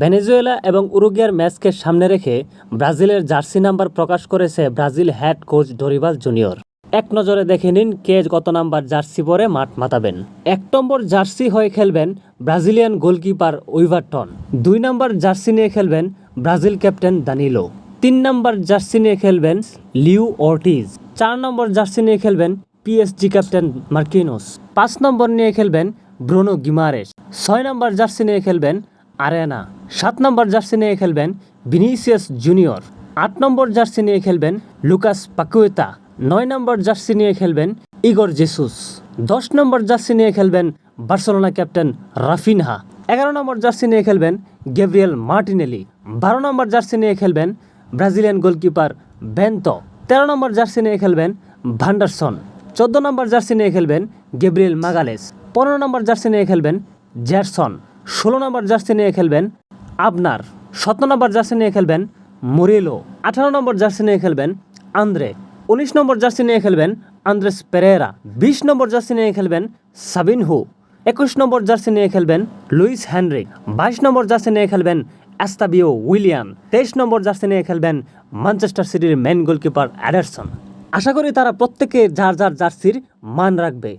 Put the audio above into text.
Venezuela এবং উরুগিয়ার ম্যাচকে সামনে রেখে ব্রাজিলের জার্সি নাম্বার প্রকাশ করেছে Brazil head coach Dorival junior. এক নজরে দেখে নিন কে কত নাম্বার জার্সি পরে মাঠ মাতাবেন। এক নম্বর জার্সি হয়ে খেলবেন ব্রাজিলিয়ান গোলকিপার উইভারটন। দুই নম্বর জার্সি নিয়ে খেলবেন ব্রাজিল ক্যাপ্টেন দানিলো। তিন নম্বর জার্সি নিয়ে খেলবেন লিউ অর্টিজ। চার নম্বর জার্সি নিয়ে খেলবেন পিএসজি ক্যাপ্টেন মার্কিনোস। পাঁচ নম্বর নিয়ে খেলবেন ব্রুনো গিমারেস। ছয় নম্বর জার্সি নিয়ে খেলবেন আরেনা সাত নম্বর জার্সি নিয়ে খেলবেন ভিনিসিয়াস জুনিয়র, আট নম্বর জার্সি নিয়ে খেলবেন লুকাস পাকুয়েতা, নয় নম্বর জার্সি নিয়ে খেলবেন ইগর জেসুস, দশ নম্বর জার্সি নিয়ে খেলবেন বার্সেলোনা ক্যাপ্টেন রাফিনহা, এগারো নম্বর জার্সি নিয়ে খেলবেন গেব্রিয়েল মার্টিনেলি, বারো নম্বর জার্সি নিয়ে খেলবেন ব্রাজিলিয়ান গোলকিপার বেন্তো, তেরো নম্বর জার্সি নিয়ে খেলবেন ভান্ডারসন, চোদ্দ নম্বর জার্সি নিয়ে খেলবেন গেব্রিয়েল মাগালেস, পনেরো নম্বর জার্সি নিয়ে খেলবেন জ্যারসন। ষোলো নম্বর জার্সি নিয়ে খেলবেন আবনার, সতেরো নম্বর জার্সি নিয়ে খেলবেন মুরিলো, আঠারো নম্বর জার্সি নিয়ে খেলবেন আন্দ্রে, উনিশ নম্বর জার্সি নিয়ে খেলবেন আন্দ্রেস পেরেরা, বিশ নম্বর জার্সি নিয়ে খেলবেন সাবিন হু একুশ নম্বর জার্সি নিয়ে খেলবেন লুইস হ্যানরিক বাইশ নম্বর জার্সি নিয়ে খেলবেন অ্যাস্তাবিও উইলিয়াম তেইশ নম্বর জার্সি নিয়ে খেলবেন ম্যানচেস্টার সিটির মেন গোলকিপার অ্যাডারসন। আশা করি তারা প্রত্যেকে যার যার জার্সির মান রাখবে।